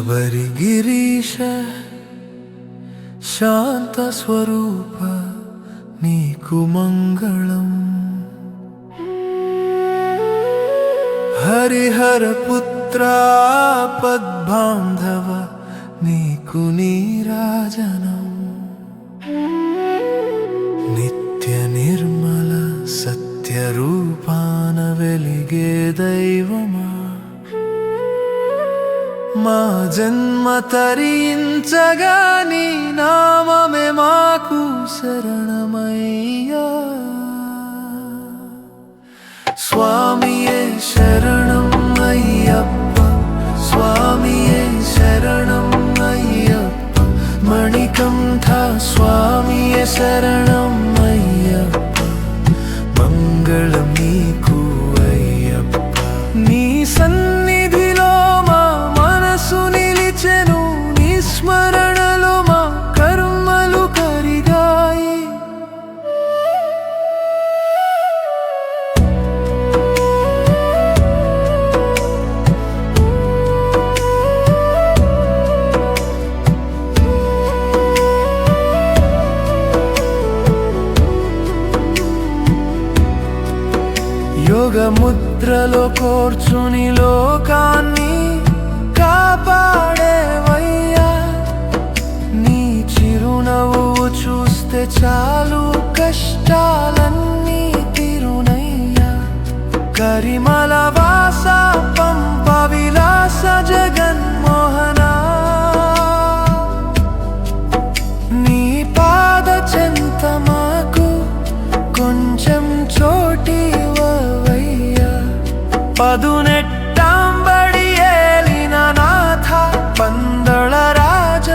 ಶಬರಿಗಿರೀಶ ಶಾಂತ ಸ್ವರೂಪ నీకు మంగళం. హరిహరపుత్ర పద్బాంధవ నీకు నీరాజనం. నిత్య నిర్మల సత్యరూపాన వెలిగే దైవమ? మా జన్మ తరించగా నీ నామమే మాకు శరణమయ్యా. యోగముద్రలో కోర్చుని లోకాన్ని కాపాడేవయ్యా. నీ చిరునవ్వు చూస్తే చాలు కష్టాలన్నీ తిరునయ్యా. కరిమల వాస పంప విలాస జగన్ पदुट्टाम्बिलिननाथ पन्द राज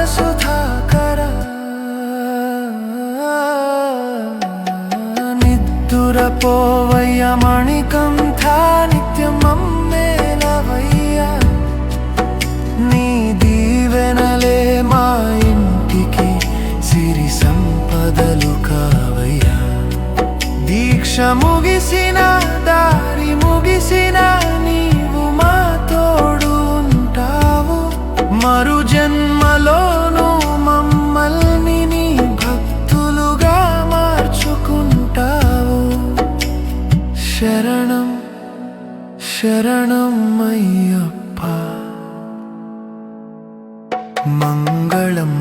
सुधारपोवमणि దీక్ష ముగిసిన దారి ముగిసిన నీవు మా తోడు ఉంటావు మరు జన్మలోను మమ్మల్ని నీ భక్తులుగా మార్చుకుంటావు శరణం శరణం అయ్యప్ప మంగళం